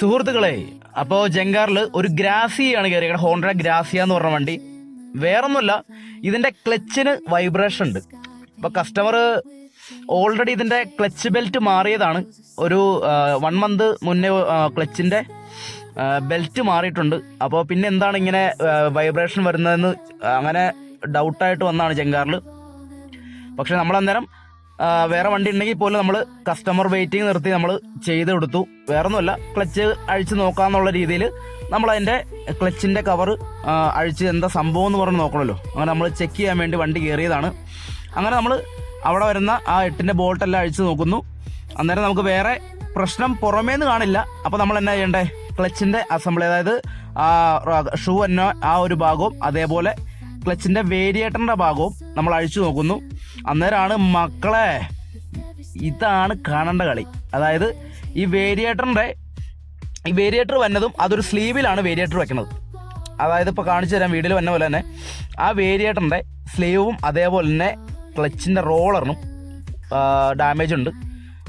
സുഹൃത്തുക്കളെ അപ്പോ ജങ്കാറിൽ ഒരു ഗ്രാസിയാണ് കയറിയത് ഹോണ്ട ഗ്രാസിയ എന്ന് പറഞ്ഞ വണ്ടി. വേറൊന്നുമല്ല ഇതിന്റെ ക്ലച്ചിന് വൈബ്രേഷൻ ഉണ്ട്. അപ്പോൾ കസ്റ്റമർ ഓൾറെഡി ഇതിന്റെ ക്ലച്ച് ബെൽറ്റ് മാറിയതാണ്. ഒരു വൺ മന്ത് മുന്നേ ക്ലച്ചിന്റെ ബെൽറ്റ് മാറിയിട്ടുണ്ട്. അപ്പോൾ പിന്നെ എന്താണ് ഇങ്ങനെ വൈബ്രേഷൻ വരുന്നതെന്ന് അങ്ങനെ ഡൗട്ടായിട്ട് വന്നാണ് ജങ്കാറിൽ പക്ഷെ ആ, വേറെ വണ്ടി ഉണ്ടെങ്കിൽ പോലും നമ്മൾ കസ്റ്റമർ വെയിറ്റിംഗ് നിർത്തി നമ്മൾ ചെയ്ത് കൊടുത്തു. വേറെ ഒന്നുമല്ല ക്ലച്ച് അഴിച്ച് നോക്കാന്നുള്ള രീതിയിൽ നമ്മൾ അതിന്റെ ക്ലച്ചിന്റെ കവർ അഴിച്ച് എന്താ സംഭവം എന്ന് പറഞ്ഞ് നോക്കണമല്ലോ. അങ്ങനെ നമ്മൾ ചെക്ക് ചെയ്യാൻ വേണ്ടി വണ്ടി കയറിയതാണ്. അങ്ങനെ നമ്മൾ അവിടെ വരുന്ന ആ എട്ടിന്റെ ബോൾട്ടെല്ലാം അഴിച്ച് നോക്കുന്നു. അന്നേരം നമുക്ക് വേറെ പ്രശ്നം പുറമേന്ന് കാണില്ല. അപ്പോൾ നമ്മൾ എന്നാ ചെയ്യണ്ടേ? ക്ലച്ചിന്റെ അസംബ്ലി അതായത് ആ ഷൂ എന്ന ആ ഒരു ഭാഗവും അതേപോലെ ക്ലച്ചിന്റെ വേരിയേറ്ററിന്റെ ഭാഗവും നമ്മൾ അഴിച്ചു നോക്കുന്നു. അന്നേരമാണ് മക്കളെ ഇതാണ് കാണേണ്ട കളി. അതായത് ഈ വേരിയേറ്ററിന്റെ ഈ വേരിയേറ്റർ വന്നതും അതൊരു സ്ലീവിലാണ് വേരിയേറ്റർ വെക്കുന്നത്. അതായത് ഇപ്പോൾ കാണിച്ചു തരാം വീഡിയോയിൽ വന്ന പോലെ തന്നെ ആ വേരിയേറ്ററിന്റെ സ്ലീവും അതേപോലെ തന്നെ ക്ലച്ചിന്റെ റോളറിനും ഡാമേജ് ഉണ്ട്.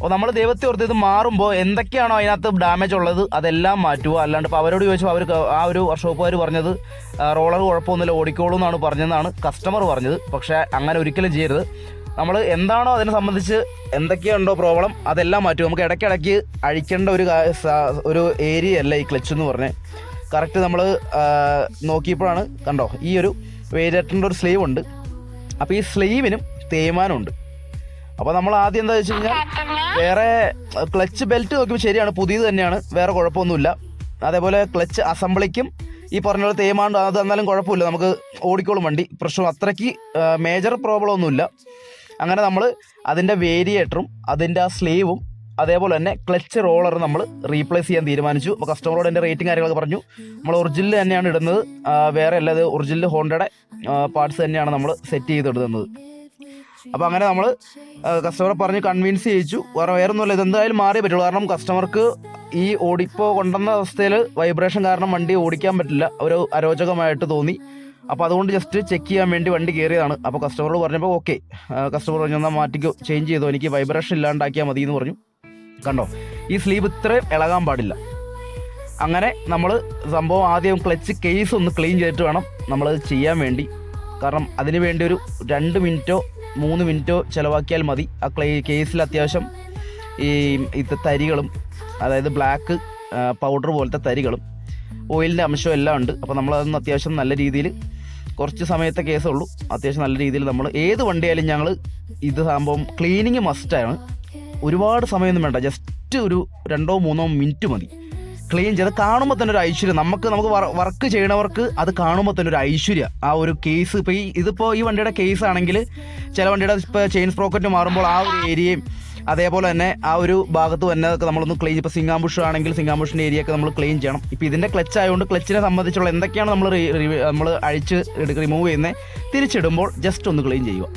അപ്പോൾ നമ്മൾ ദൈവത്തെ ഓർത്ത് ഇത് മാറുമ്പോൾ എന്തൊക്കെയാണോ അതിനകത്ത് ഡാമേജ് ഉള്ളത് അതെല്ലാം മാറ്റുക. അല്ലാണ്ട് ഇപ്പോൾ അവരോട് ചോദിച്ചപ്പോൾ അവർ ആ ഒരു വർക്ക്ഷോപ്പുകാർ പറഞ്ഞത് റോളർ കുഴപ്പമൊന്നുമില്ല ഓടിക്കോളൂ എന്നാണ് പറഞ്ഞതെന്നാണ് കസ്റ്റമർ പറഞ്ഞത്. പക്ഷേ അങ്ങനെ ഒരിക്കലും ചെയ്യരുത്. നമ്മൾ എന്താണോ അതിനെ സംബന്ധിച്ച് എന്തൊക്കെയുണ്ടോ പ്രോബ്ലം അതെല്ലാം മാറ്റും നമുക്ക് ഇടയ്ക്കിടയ്ക്ക് അഴിക്കേണ്ട ഒരു ഒരു ഏരിയ അല്ല ഈ ക്ലച്ച് എന്ന് പറഞ്ഞ്. കറക്റ്റ് നമ്മൾ നോക്കിയപ്പോഴാണ് കണ്ടോ ഈ ഒരു വേരിയേറ്ററിന്റെ ഒരു സ്ലീവ് ഉണ്ട്. അപ്പോൾ ഈ സ്ലീവിനും തേയ്മാനമുണ്ട് അപ്പോൾ നമ്മൾ ആദ്യം എന്താ വെച്ച് കഴിഞ്ഞാൽ വേറെ ക്ലച്ച് ബെൽറ്റ് നോക്കുമ്പോൾ ശരിയാണ് പുതിയത് തന്നെയാണ് വേറെ കുഴപ്പമൊന്നുമില്ല. അതേപോലെ ക്ലച്ച് അസംബ്ലിക്കും ഈ പറഞ്ഞ പോലെ തേമാണ്ട് അത് എന്നാലും കുഴപ്പമില്ല നമുക്ക് ഓടിക്കോളും വണ്ടി. പ്രശ്നം അത്രയ്ക്ക് മേജർ പ്രോബ്ലം ഒന്നുമില്ല. അങ്ങനെ നമ്മൾ അതിന്റെ വേരിയേറ്ററും അതിന്റെ ആ സ്ലീവും അതേപോലെ തന്നെ ക്ലച്ച് റോളർ നമ്മൾ റീപ്ലേസ് ചെയ്യാൻ തീരുമാനിച്ചു. അപ്പോൾ കസ്റ്റമറോട് എന്റെ റേറ്റിംഗ് കാര്യങ്ങളൊക്കെ പറഞ്ഞു. നമ്മൾ ഒറിജിനൽ തന്നെയാണ് ഇടുന്നത്. വേറെ അല്ലാതെ ഒറിജിനൽ ഹോണ്ടയുടെ പാർട്സ് തന്നെയാണ് നമ്മൾ സെറ്റ് ചെയ്തിടുന്നത് അപ്പോൾ അങ്ങനെ നമ്മൾ കസ്റ്റമറെ പറഞ്ഞ് കൺവിൻസ് ചെയ്യിച്ചു. വേറെ വേറെ ഒന്നുമില്ല ഇത് എന്തായാലും മാറിയേ പറ്റുള്ളൂ. കാരണം കസ്റ്റമർക്ക് ഈ ഓടിപ്പോൾ കൊണ്ടുവന്ന അവസ്ഥയിൽ വൈബ്രേഷൻ കാരണം വണ്ടി ഓടിക്കാൻ പറ്റില്ല. ഒരു അരോചകമായിട്ട് തോന്നി. അപ്പോൾ അതുകൊണ്ട് ജസ്റ്റ് ചെക്ക് ചെയ്യാൻ വേണ്ടി വണ്ടി കയറിയതാണ് അപ്പോൾ കസ്റ്റമറോട് പറഞ്ഞപ്പോൾ ഓക്കെ കസ്റ്റമർ പറഞ്ഞു എന്നാൽ മാറ്റിക്കോ ചേഞ്ച് ചെയ്തോ. എനിക്ക് വൈബ്രേഷൻ ഇല്ലാണ്ടാക്കിയാൽ മതി എന്ന് പറഞ്ഞു. കണ്ടോ? ഈ സ്ലീവ് ഇത്രയും ഇളകാൻ പാടില്ല. അങ്ങനെ നമ്മൾ സംഭവം ആദ്യം ക്ലച്ച് കേസ് ഒന്ന് ക്ലീൻ ചെയ്തിട്ട് വേണം നമ്മൾ ചെയ്യാൻ വേണ്ടി. കാരണം അതിന് വേണ്ടി ഒരു രണ്ട് മിനിറ്റോ മൂന്ന് മിനിറ്റോ ചിലവാക്കിയാൽ മതി. ആ ക്ലേ കേസിൽ അത്യാവശ്യം ഈ ഇത് തരികളും അതായത് ബ്ലാക്ക് പൗഡർ പോലത്തെ തരികളും ഓയിലിന്റെ അംശവും എല്ലാം ഉണ്ട്. അപ്പോൾ നമ്മളതൊന്ന് അത്യാവശ്യം നല്ല രീതിയിൽ കുറച്ച് സമയത്തെ കേസേ ഉള്ളൂ. അത്യാവശ്യം നല്ല രീതിയിൽ നമ്മൾ ഏത് വണ്ടിയായാലും ഞങ്ങൾ ഇത് സംഭവം ക്ലീനിങ് മസ്റ്റാണ് ഒരുപാട് സമയമൊന്നും വേണ്ട. ജസ്റ്റ് ഒരു രണ്ടോ മൂന്നോ മിനിറ്റ് മതി. ക്ലീൻ ചെയ്ത് കാണുമ്പോൾ തന്നെ ഒരു ഐശ്വര്യം. നമുക്ക് നമുക്ക് വർക്ക് ചെയ്യണവർക്ക് അത് കാണുമ്പോൾ തന്നെ ഒരു ഐശ്വര്യം. ആ ഒരു കേസ് ഇപ്പോൾ ഈ ഇതിപ്പോൾ ഈ വണ്ടിയുടെ കേസ് ആണെങ്കിൽ ചില വണ്ടിയുടെ ഇപ്പോൾ ചെയിൻ സ്പ്രോക്കറ്റ് മാറുമ്പോൾ ആ ഒരു ഏരിയയും അതേപോലെ തന്നെ ആ ഒരു ഭാഗത്ത് തന്നെ അതൊക്കെ നമ്മളൊന്ന് ക്ലീൻ ഇപ്പോൾ സിംഗാംബുഷ് ആണെങ്കിൽ സിംഗാംബുഷിന്റെ ഏരിയ ഒക്കെ നമ്മൾ ക്ലീൻ ചെയ്യണം. ഇപ്പോൾ ഇതിന്റെ ക്ലച്ച് ആയതുകൊണ്ട് ക്ലച്ചിനെ സംബന്ധിച്ചുള്ള എന്തൊക്കെയാണ് നമ്മൾ നമ്മൾ അഴിച്ച് റിമൂവ് ചെയ്യുന്നത് തിരിച്ചിടുമ്പോൾ ജസ്റ്റ് ഒന്ന് ക്ലീൻ ചെയ്യുക.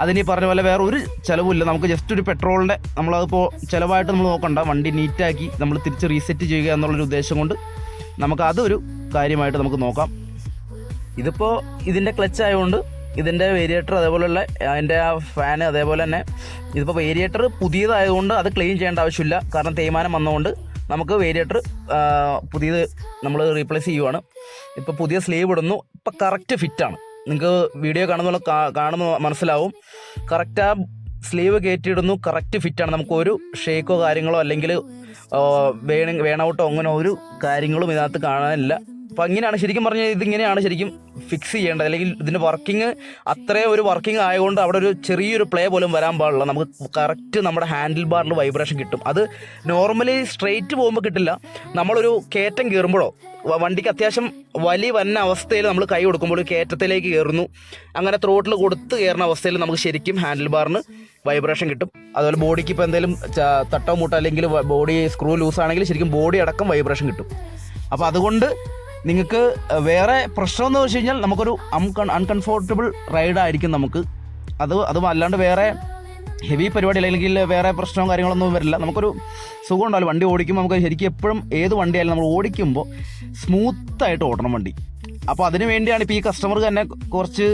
അതിന് പറഞ്ഞ പോലെ വേറെ ഒരു ചിലവില്ല നമുക്ക് ജസ്റ്റ് ഒരു പെട്രോളിന്റെ നമ്മളതിപ്പോൾ ചിലവായിട്ട് നമ്മൾ നോക്കണ്ട. വണ്ടി നീറ്റാക്കി നമ്മൾ തിരിച്ച് റീസെറ്റ് ചെയ്യുക എന്നുള്ളൊരു ഉദ്ദേശം കൊണ്ട് നമുക്ക് അതൊരു കാര്യമായിട്ട് നമുക്ക് നോക്കാം. ഇതിപ്പോൾ ഇതിന്റെ ക്ലച്ച് ആയതുകൊണ്ട് ഇതിന്റെ വേരിയേറ്റർ അതേപോലെയുള്ള അതിന്റെ ആ ഫാന് അതേപോലെ തന്നെ ഇതിപ്പോൾ വേരിയേറ്റർ പുതിയതായതുകൊണ്ട് അത് ക്ലീൻ ചെയ്യേണ്ട ആവശ്യമില്ല. കാരണം തേയ്മാനം വന്നതുകൊണ്ട് നമുക്ക് വേരിയേറ്റർ പുതിയത് നമ്മൾ റീപ്ലേസ് ചെയ്യുവാണ്. ഇപ്പോൾ പുതിയ സ്ലീവ് ഇടുന്നു. ഇപ്പോൾ കറക്റ്റ് ഫിറ്റാണ് നിങ്ങൾക്ക് വീഡിയോ കാണുന്ന കാണുമ്പോൾ മനസ്സിലാവും. കറക്റ്റ് ആ സ്ലീവ് കയറ്റിയിടുന്നു. കറക്റ്റ് ഫിറ്റാണ് നമുക്ക് ഒരു ഷേക്കോ കാര്യങ്ങളോ അല്ലെങ്കിൽ വേണ വേണൗട്ടോ അങ്ങനെ ഒരു കാര്യങ്ങളും ഇതിനകത്ത് കാണാനില്ല. അപ്പോൾ ഇങ്ങനെയാണ് ശരിക്കും പറഞ്ഞാൽ ഇതിങ്ങനെയാണ് ശരിക്കും ഫിക്സ് ചെയ്യേണ്ടത്. അല്ലെങ്കിൽ ഇതിന്റെ വർക്കിംഗ് അത്രയും ഒരു വർക്കിംഗ് ആയതുകൊണ്ട് അവിടെ ഒരു ചെറിയൊരു പ്ലേ പോലും വരാൻ പാടില്ല. നമുക്ക് കറക്റ്റ് നമ്മുടെ ഹാൻഡിൽ ബാറിൽ വൈബ്രേഷൻ കിട്ടും. അത് നോർമലി സ്ട്രെയിറ്റ് പോകുമ്പോൾ കിട്ടില്ല. നമ്മളൊരു കയറ്റം കയറുമ്പോഴോ വണ്ടിക്ക് അത്യാവശ്യം വലി വന്ന അവസ്ഥയിൽ നമ്മൾ കൈ കൊടുക്കുമ്പോൾ കയറ്റത്തിലേക്ക് കയറുന്നു. അങ്ങനെ ത്രോട്ടിൽ കൊടുത്ത് കയറുന്ന അവസ്ഥയിൽ നമുക്ക് ശരിക്കും ഹാൻഡിൽ ബാറിന് വൈബ്രേഷൻ കിട്ടും. അതുപോലെ ബോഡിക്ക് ഇപ്പോൾ എന്തെങ്കിലും തട്ടോ മുട്ടോ അല്ലെങ്കിൽ ബോഡി സ്ക്രൂ ലൂസ് ആണെങ്കിൽ ശരിക്കും ബോഡി അടക്കം വൈബ്രേഷൻ കിട്ടും. അപ്പോൾ അതുകൊണ്ട് നിങ്ങൾക്ക് വേറെ പ്രശ്നം എന്ന് വെച്ച് കഴിഞ്ഞാൽ നമുക്കൊരു അൺകൺ അൺകംഫോർട്ടബിൾ റൈഡായിരിക്കും നമുക്ക്. അത് അതും അല്ലാണ്ട് വേറെ ഹെവി പരിപാടി അല്ലെങ്കിൽ വേറെ പ്രശ്നവും കാര്യങ്ങളൊന്നും വരില്ല. നമുക്കൊരു സുഖം ഉണ്ടാവില്ല വണ്ടി ഓടിക്കുമ്പോൾ നമുക്ക് ശരിക്കും എപ്പോഴും ഏത് വണ്ടിയായാലും നമ്മൾ ഓടിക്കുമ്പോൾ സ്മൂത്തായിട്ട് ഓടണം വണ്ടി. അപ്പോൾ അതിന് വേണ്ടിയാണ് ഇപ്പോൾ ഈ കസ്റ്റമർ തന്നെ കുറച്ച്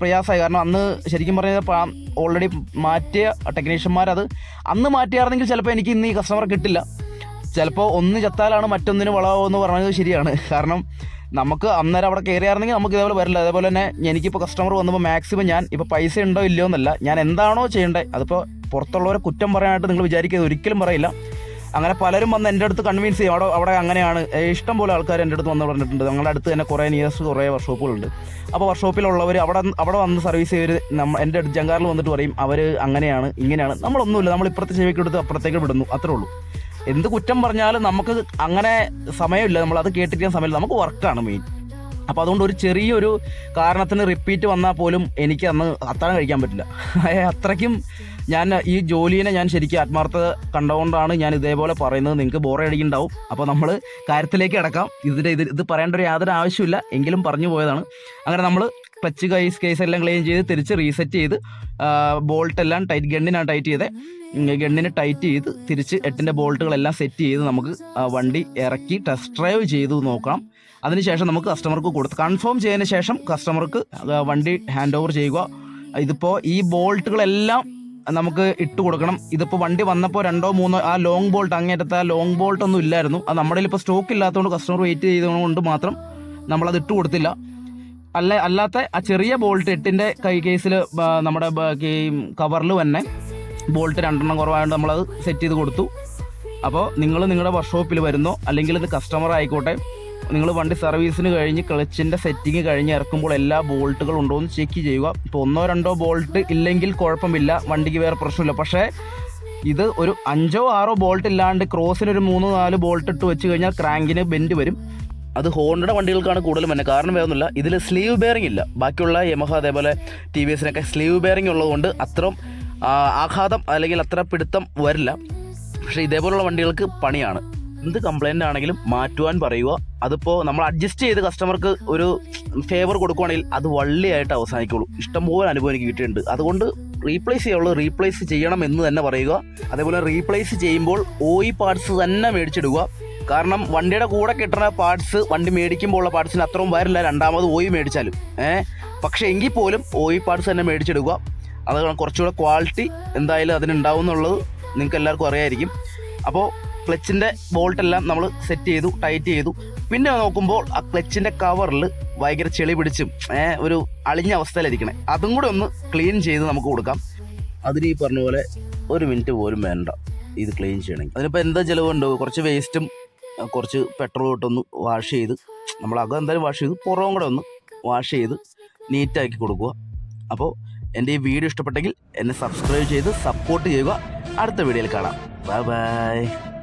പ്രയാസമായി. കാരണം അന്ന് ശരിക്കും പറഞ്ഞാൽ ഓൾറെഡി മാറ്റിയ ടെക്നീഷ്യന്മാർ അത് അന്ന് മാറ്റിയായിരുന്നെങ്കിൽ ചിലപ്പോൾ എനിക്ക് ഇന്ന് ഈ കസ്റ്റമർ കിട്ടില്ല. ചിലപ്പോൾ ഒന്ന് ചത്താലാണ് മറ്റൊന്നിന് വളമാവെന്ന് പറഞ്ഞത് ശരിയാണ്. കാരണം നമുക്ക് അന്നേരം അവിടെ കയറിയായിരുന്നെങ്കിൽ നമുക്ക് ഇതേപോലെ വരില്ല. അതേപോലെ തന്നെ എനിക്കിപ്പോൾ കസ്റ്റമർ വന്നപ്പോൾ മാക്സിമം ഞാൻ ഇപ്പോൾ പൈസ ഉണ്ടോ ഇല്ലയോ എന്നല്ല. ഞാൻ എന്താണോ ചെയ്യേണ്ടത് അതിപ്പോൾ പുറത്തുള്ളവരെ കുറ്റം പറയാനായിട്ട് നിങ്ങൾ വിചാരിക്കുക ഒരിക്കലും പറയില്ല. അങ്ങനെ പലരും വന്ന് എന്റെ അടുത്ത് കൺവിൻസ് ചെയ്യും അവിടെ അവിടെ അങ്ങനെയാണ്. ഇഷ്ടം പോലെ ആൾക്കാർ എന്റെ അടുത്ത് വന്ന് പറഞ്ഞിട്ടുണ്ട്. ഞങ്ങളുടെ അടുത്ത് തന്നെ കുറേ നിയർസ് കുറേ വർക്ക്ഷോപ്പുകളുണ്ട് അപ്പോൾ വർക്ക്ഷോപ്പിലുള്ളവർ അവിടെ അവിടെ വന്ന് സർവീസ് ചെയ്യവർ നമ്മ എന്റെ അടുത്ത് ജങ്കാറിൽ വന്നിട്ട് പറയും അവർ അങ്ങനെയാണ് ഇങ്ങനെയാണ്. നമ്മളൊന്നുമില്ല. നമ്മൾ ഇപ്പുറത്തെ ചെവിക്കെടുത്ത് അപ്പുറത്തേക്ക് വിടുന്നു. അത്രേ ഉള്ളൂ. എന്ത് കുറ്റം പറഞ്ഞാലും നമുക്ക് അങ്ങനെ സമയമില്ല. നമ്മൾ അത് കേട്ടിരിക്കുന്ന സമയത്ത് നമുക്ക് വർക്കാണ് മെയിൻ അപ്പോൾ അതുകൊണ്ട് ഒരു ചെറിയൊരു കാരണത്തിന് റിപ്പീറ്റ് വന്നാൽ പോലും എനിക്ക് അന്ന് അത്താഴം കഴിക്കാൻ പറ്റില്ല. അത്രയ്ക്കും ഞാൻ ഈ ജോലിനെ ഞാൻ ശരിക്കും ആത്മാർത്ഥത കണ്ടുകൊണ്ടാണ് ഞാൻ ഇതേപോലെ പറയുന്നത്. നിങ്ങൾക്ക് ബോറടിക്കുണ്ടാവും അപ്പോൾ നമ്മൾ കാര്യത്തിലേക്ക് കിടക്കാം. ഇതിന്റെ ഇത് ഇത് പറയേണ്ട ഒരു യാതൊരു ആവശ്യമില്ല എങ്കിലും പറഞ്ഞു പോയതാണ്. അങ്ങനെ നമ്മൾ ക്ലച്ച് കൈസ് കേസ് എല്ലാം ക്ലീൻ ചെയ്ത് തിരിച്ച് റീസെറ്റ് ചെയ്ത് ബോൾട്ട് എല്ലാം ടൈറ്റ് ഗണ്ണിനാണ് ടൈറ്റ് ചെയ്തത് ഗണ്ണിന് ടൈറ്റ് ചെയ്ത് തിരിച്ച് എട്ടിന്റെ ബോൾട്ടുകളെല്ലാം സെറ്റ് ചെയ്ത് നമുക്ക് വണ്ടി ഇറക്കി ടെസ്റ്റ് ഡ്രൈവ് ചെയ്ത് നോക്കാം അതിനുശേഷം നമുക്ക് കസ്റ്റമർക്ക് കൊടുത്ത് കൺഫേം ചെയ്തതിന് ശേഷം കസ്റ്റമർക്ക് വണ്ടി ഹാൻഡ് ഓവർ ചെയ്യുക. ഇതിപ്പോൾ ഈ ബോൾട്ടുകളെല്ലാം നമുക്ക് ഇട്ട് കൊടുക്കണം. ഇതിപ്പോൾ വണ്ടി വന്നപ്പോൾ രണ്ടോ മൂന്നോ ആ ലോങ് ബോൾട്ട് അങ്ങേറ്റത്തെ ആ ലോങ് ബോൾട്ട് ഒന്നും ഇല്ലായിരുന്നു. അത് നമ്മുടെ ഇപ്പോൾ സ്റ്റോക്ക് ഇല്ലാത്തതുകൊണ്ട് കസ്റ്റമർ വെയിറ്റ് ചെയ്തതുകൊണ്ട് മാത്രം നമ്മളത് ഇട്ട് കൊടുത്തില്ല. അല്ല അല്ലാത്ത ആ ചെറിയ ബോൾട്ട് എട്ടിന്റെ കൈ കേസിൽ നമ്മുടെ കവറിൽ തന്നെ ബോൾട്ട് രണ്ടെണ്ണം കുറവായതുകൊണ്ട് നമ്മളത് സെറ്റ് ചെയ്ത് കൊടുത്തു. അപ്പോൾ നിങ്ങൾ നിങ്ങളുടെ വർക്ക്ഷോപ്പിൽ വരുന്നോ അല്ലെങ്കിൽ ഇത് കസ്റ്റമർ ആയിക്കോട്ടെ നിങ്ങൾ വണ്ടി സർവീസിന് കഴിഞ്ഞ് ക്ലച്ചിന്റെ സെറ്റിംഗ് കഴിഞ്ഞ് ഇറക്കുമ്പോൾ എല്ലാ ബോൾട്ടുകളും ഉണ്ടോ എന്ന് ചെക്ക് ചെയ്യുക. ഇപ്പോൾ ഒന്നോ രണ്ടോ ബോൾട്ട് ഇല്ലെങ്കിൽ കുഴപ്പമില്ല വണ്ടിക്ക് വേറെ പ്രശ്നമില്ല. പക്ഷേ ഇത് ഒരു അഞ്ചോ ആറോ ബോൾട്ട് ഇല്ലാണ്ട് ക്രോസിന് ഒരു മൂന്നോ നാല് ബോൾട്ട് ഇട്ട് വെച്ച് കഴിഞ്ഞാൽ ക്രാങ്കിന് ബെൻഡ് വരും. അത് ഹോണ്ടയുടെ വണ്ടികൾക്കാണ് കൂടുതലും തന്നെ കാരണം വേറൊന്നുമില്ല ഇതിൽ സ്ലീവ് ബെയറിംഗ് ഇല്ല. ബാക്കിയുള്ള യമഹ അതേപോലെ ടി വി എസിനൊക്കെ സ്ലീവ് ബെയറിംഗ് ഉള്ളതുകൊണ്ട് അത്രയും ആഘാതം അല്ലെങ്കിൽ അത്ര പിടുത്തം വരില്ല. പക്ഷേ ഇതേപോലുള്ള വണ്ടികൾക്ക് പണിയാണ്. എന്ത് കംപ്ലൈന്റ് ആണെങ്കിലും മാറ്റുവാൻ പറയുക. അതിപ്പോൾ നമ്മൾ അഡ്ജസ്റ്റ് ചെയ്ത് കസ്റ്റമർക്ക് ഒരു ഫേവർ കൊടുക്കുവാണെങ്കിൽ അത് വള്ളിയായിട്ട് അവസാനിക്കുള്ളൂ. ഇഷ്ടംപോലെ അനുഭവം എനിക്ക് കിട്ടിയിട്ടുണ്ട്. അതുകൊണ്ട് റീപ്ലേസ് ചെയ്യാവുള്ളൂ. റീപ്ലേസ് ചെയ്യണം എന്ന് തന്നെ പറയുക. അതേപോലെ റീപ്ലേസ് ചെയ്യുമ്പോൾ ഓയി പാർട്സ് തന്നെ മേടിച്ചിടുക. കാരണം വണ്ടിയുടെ കൂടെ കിട്ടുന്ന പാർട്സ് വണ്ടി മേടിക്കുമ്പോൾ ഉള്ള പാർട്സിന് അത്രയും വരില്ല. രണ്ടാമത് ഓയി മേടിച്ചാലും. ഏഹ് പക്ഷേ എങ്കിൽ പോലും ഓയി പാർട്സ് തന്നെ മേടിച്ചിടുക. അത് കുറച്ചുകൂടെ ക്വാളിറ്റി എന്തായാലും അതിനുണ്ടാവും എന്നുള്ളത് നിങ്ങൾക്ക് എല്ലാവർക്കും അറിയായിരിക്കും. അപ്പോൾ ക്ലച്ചിന്റെ ബോൾട്ടെല്ലാം നമ്മൾ സെറ്റ് ചെയ്തു ടൈറ്റ് ചെയ്തു. പിന്നെ നോക്കുമ്പോൾ ആ ക്ലച്ചിന്റെ കവറിൽ ഭയങ്കര ചെളി പിടിച്ചും ഒരു അളിഞ്ഞ അവസ്ഥയിലിരിക്കണേ. അതും കൂടെ ഒന്ന് ക്ലീൻ ചെയ്ത് നമുക്ക് കൊടുക്കാം. അതിന് ഈ പറഞ്ഞ പോലെ ഒരു മിനിറ്റ് പോലും വേണ്ട ഇത് ക്ലീൻ ചെയ്യണമെങ്കിൽ. അതിനിപ്പോൾ എന്താ ചിലവുണ്ട് കുറച്ച് വേസ്റ്റും കുറച്ച് പെട്രോൾ ഇട്ടൊന്ന് വാഷ് ചെയ്ത് നമ്മൾ അകം എന്തായാലും വാഷ് ചെയ്ത് പുറവും കൂടെ ഒന്ന് വാഷ് ചെയ്ത് നീറ്റാക്കി കൊടുക്കുക. അപ്പോൾ എന്റെ ഈ വീഡിയോ ഇഷ്ടപ്പെട്ടെങ്കിൽ എന്നെ സബ്സ്ക്രൈബ് ചെയ്ത് സപ്പോർട്ട് ചെയ്യുക. അടുത്ത വീഡിയോയിൽ കാണാം. Bye bye